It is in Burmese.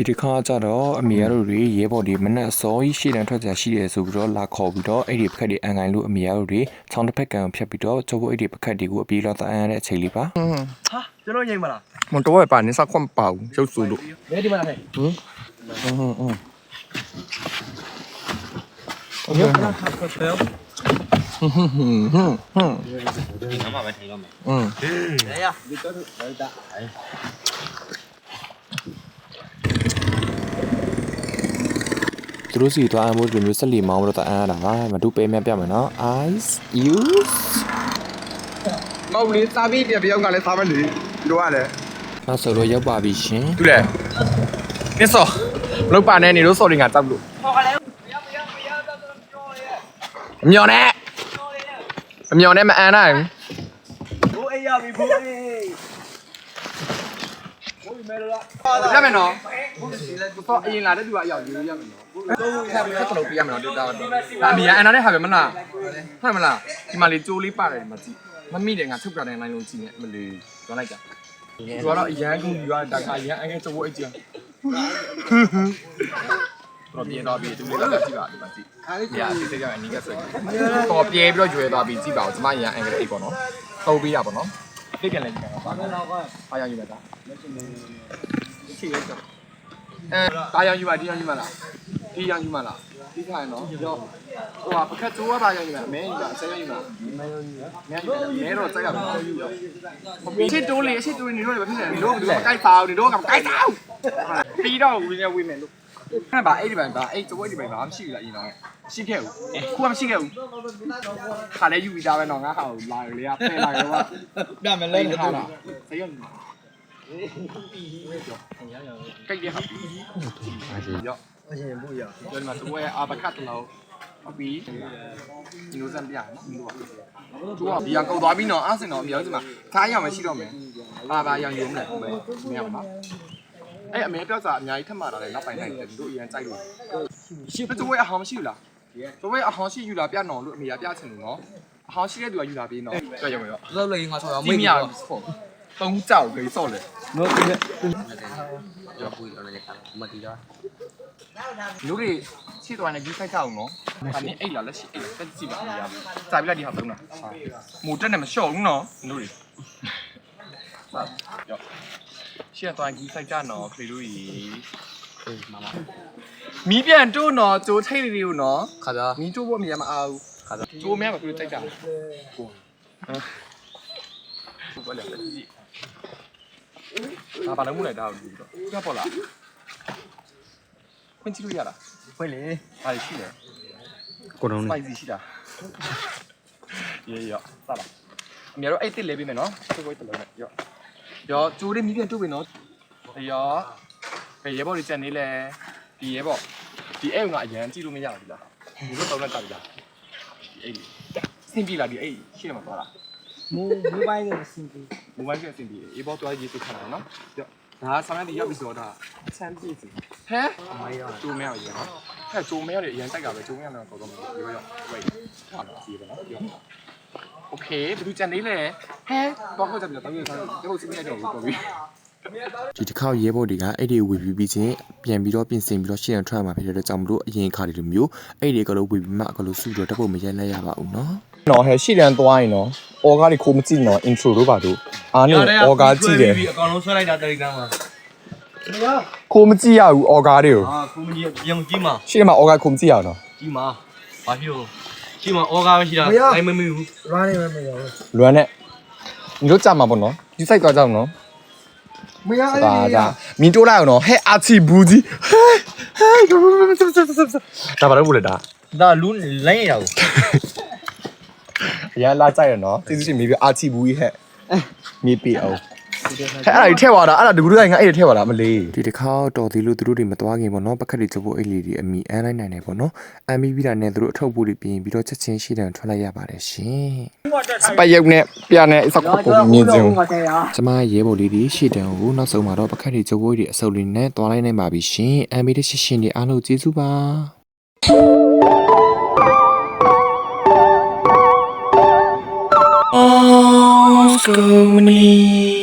ဒီတစ်ခါကျတော့အမေရတို့တွေရဲဘော်တွေမနဲ့အစောကြီးရှေ့တန်းထွက်ကြရှိတယ်ဆိုပြီးတော့လာခေါ်ပြီးတော့အဲ့ဒီပခက်တွေအန်ကန်လို့အမေရတို့တွေချောင်းတစ်ဖက်ကံကိုဖြတ်ပြီးတော့ကျုပ်တို့အဲ့ဒီပခက်တွေကိုအပြေးတော့တအန်ရတဲ့အချိန်လေးပါဟာကျွန်တော်ငိမ့်မလားမတော်ပဲပါနေစခွန်ပါဘူးရုပ်စုလို့ဘယ်ဒီမှာလဲဟင်းဟင်းဟင်းဟိုကဖယ်ဟင်းဟင်းဟင်းငါမှပဲထိုင်တော့မယ်อืมရရဒီတော့တော့တာ သူတို့စီသွားအမိုးဒီလိုမျိုးဆက်လီမောင်းပြီးတော့တအန်ရတာပါမတူပေးမြတ်ပြမယ်နော် ice use မဟုတ်လေစားပြီးပြပြောင်းကလည်းစားမလို့တို့ကလည်းနောက်ဆိုတော့ရောက်ပါပြီရှင်သူလေနစ်စောလောက်ပါနဲ့နေလို့စော်ရင်ကတောက်လို့ဟောကလည်းမရမရမရတော့ပြောရဲအမျော်နဲ့အမျော်နဲ့မအန်နိုင်ဘိုးအေးရပြီဘိုးအေးဘိုးမဲလားဘူး ရမယ်နော်တော့အရင်လာတဲ့သူကအရောက်ယူရမယ်နော်ခက်ခက်တော့ပြရမယ်နော်တူတာတော့ဒါအမေအန်နာနဲ့ဟာပဲမလားဟုတ်မလားဒီမှာလေကြိုးလေးပါတယ်မကြည့်မမိတယ်ငါထုတ်ပြတဲ့နိုင်လုံးကြည့်နေမလေးပြောလိုက်ကြသူကတော့အရန်ကူယူရတာကအရန်အငယ်ချိုးဖို့အကြည့်တော့ပြေတော့ပြေသူလေးတော့ကြည့်ပါဒီမှာကြည့်။ညာစစ်စစ်ကအနီးကဆွဲ။တော့ပြေပြီးတော့ရွယ်သွားပြီးကြည့်ပါဦး။ကျမရန်အင်္ဂလိပ်အိတ်ပေါ့နော်။သုံးပေးရပါတော့။ သိပြန်လဲကြည့်ကြပါပါ။အားရယူပါသား။ရှိရဲတော့။အဲတာရယူပါဒီရယူပါလား။ဒီရယူပါလား။ဒီခိုင်နော်။ရောဟိုကပကတ်တိုးရတာရယူပါ။မင်းယူပါဆဲရယူပါ။မင်းယူပါ။မင်းတော့စက်ရပါ။ချစ်တိုးလေချစ်တိုးနေတော့လည်းဖြစ်နေတယ်။ဒီတော့ဒီတော့ကြိုက်ပါဦးဒီတော့ကကြိုက်ပါဦး။ပြီးတော့ဝင်ရဝင်မယ်လို့။ အဲ့ပါအဲ့ဒီပိုင်းပါအဲ့တဝက်ဒီပိုင်းပါမရှိဘူးလားအရင်တော့ရှိခဲ့ဘူးခုကမရှိခဲ့ဘူးခါလဲယူပြီးသားပဲတော့ငါဟာကိုလာလေရဖဲလာရောပြမယ်လဲဟာလားစရုံကိတ်ရဟာရောအရင်ဘိုးရဒီမှာသူရဲ့အာဘကတ်လောက်အပီဒီလိုစံပြနော်ဒီလိုပါသူကဒီကကောက်သွားပြီးတော့အားစင်တော့ပြောစမှာခါရမရှိတော့မယ်ဘာဘာရောင်ရုံးလဲမရပါ အဲ့အမေပြောစာအများကြီးထပ်မှာတာလေနောက်ပိုင်းလိုက်တယ်တို့အရင်ကြိုက်လို့ရှိသူရဲ့အဟောင်းမရှိဘူးလားသူရဲ့အဟောင်းရှိယူလာပြနော်လို့အမေကပြချင်တယ်နော်အဟောင်းရှိတဲ့သူကယူလာပြီးနော်ကြည့်ရမယ်ရောလောက်လေငါဆောရမင်းမရဘူးသုံးကြောက်ကြီးစော့လေနော်ဒီရောပူတော့လည်းခါမတီတော့လူတွေချစ်သွားနေကြီးခိုက်ကြအောင်နော်ဒါနဲ့အိတ်လာလက်ရှိအိတ်တက်ကြည့်ပါအများစာပြလိုက်ဒီဟာသုံးတာမူတက်နေမလျှော့ဘူးနော်လူတွေရော ရှေ့သွားကြီးခိုက်ကြနော်ခလီတို့ကြီးမီးပြန်တိုးနော်ကျိုးထိတ်လေးကိုနော်ခါတော့မီးတိုးဖို့မရမအားဘူးကျိုးများမပြီးတိုက်ကြဟုတ်ဘာလဲကြည့်ဘာဘာလို့မလဲတာဘူးတော့ပြပေါ်လာခွင့်ကြည့်လို့ရလားဖွင့်လေဘာရှိလဲကိုတော့စပိုက်စီရှိတာရေရောစပါအများတော့အဲ့တစ်လဲပေးမယ်နော်သူ့ကိုတလုံးနဲ့ရော ရောကျိုးလေးမီးပြန်တုတ်ပြီနော်ရောဘယ်ရဲဘော်တွေကြံနေလဲဒီရဲဘော်ဒီအဲ့ကအရန်ကြည့်လို့မရဘူးလားဒီလိုတော့လည်းတောက်ပြီလားဒီအဲ့စင်ပြီလားဒီအဲ့ရှင်းမှာသွားလားမိုးမိုးပိုင်းကစင်ပြီမိုဘိုင်းကအစင်ပြီအေးဘောသွားရေးစိတ်ခါတာနော်ရောဒါဆောင်းရည်ရောက်ပြီဆိုတော့အချမ်းပြည့်စီဟဲမရကျိုးမရရနော်ဟဲ့ကျိုးမရရအရင်တိုက်ကပဲကျိုးမရတော့တော့ရောရော wait ဟာကြည့်ပါနော်ရော โอเคဘယ်သူကြံနေလဲဟဲတော့ဟုတ်တယ်တော့ပြီးတော့တော့စင်းရတော့တော်ပြီ ဒီတစ်ခါရဲဘော်တွေကအဲ့ဒီဝေပြီးပြီးချင်းပြန်ပြီးတော့ပြင်ဆင်ပြီးတော့ရှေ့ရန်ထွက်မှာဖြစ်တဲ့ကြောင့်မလို့အရင်ခါတွေလိုမျိုးအဲ့ဒီကလေးဝေပြီးမှအကလို့စုတော့တက်ဖို့မရက်လိုက်ရပါဘူးနော် နော်ဟဲရှိလန်သွားရင်နော်အော်ကားတွေခိုးမကြည့်နော် intro တို့ပါတို့အားနေအော်ကားကြည့်တယ် အကောင်လုံးဆွဲလိုက်တာတရိတ်တန်းမှာ ခိုးမကြည့်ရဘူးအော်ကားတွေကို အာကိုမကြီးပြန်ကြည့်မှာ ရှိတယ်မှာအော်ကားခိုးမကြည့်ရတော့ ကြည့်မှာဘာဖြစ်လို့ ကြည့်မှာအော်ကားမရှိတာအိမ်မမီဘူး running ပဲမရဘူးလွမ်းနဲ့ညီတို့ကြမှာပေါ့နော်ဒီ site သွားကြအောင်နော်မရအဲ့ဒါဒီဒါမင်းတိုးလိုက်အောင်နော်ဟဲအာချီဘူးကြီးဟဲဒါဘာလို့ဘူးလဲဒါဒါလူလိုင်းရအောင်အရန်လာကြရနော်ကျေးဇူးရှင်မိပြအာချီဘူးကြီးဟဲ့မြေปีအောင် ဟဲ့အဲ့ဒါကြီးထည့်သွားတာအဲ့ဒါတကူတိုင်းငါအဲ့ဒါထည့်သွားတာမလေးဒီတစ်ခါတော်သေးလို့သူတို့တွေမသွားခင်ပေါ့နော်ပကတ်တွေကျဖို့အဲ့လေးတွေအမိအန်းလိုက်နိုင်တယ်ပေါ့နော်အမ်းပြီးပြီးတာနဲ့သူတို့အထုပ်ဖို့တွေပြင်ပြီးတော့ချက်ချင်းရှေ့တန်းထွက်လိုက်ရပါတယ်ရှင်စပိုက်ရုပ်နဲ့ပြနဲ့အစခုပ်ကိုမြင်ကြုံကျမရဲဘော်လေးတွေရှေ့တန်းကိုနောက်ဆုံးမှာတော့ပကတ်တွေကျဖို့တွေအစုပ်လေးနဲ့သွားလိုက်နိုင်ပါပြီရှင်အမ်းပြီးတဲ့ရှင်းရှင်းတွေအားလုံးကျေးဇူးပါ Oh, so many.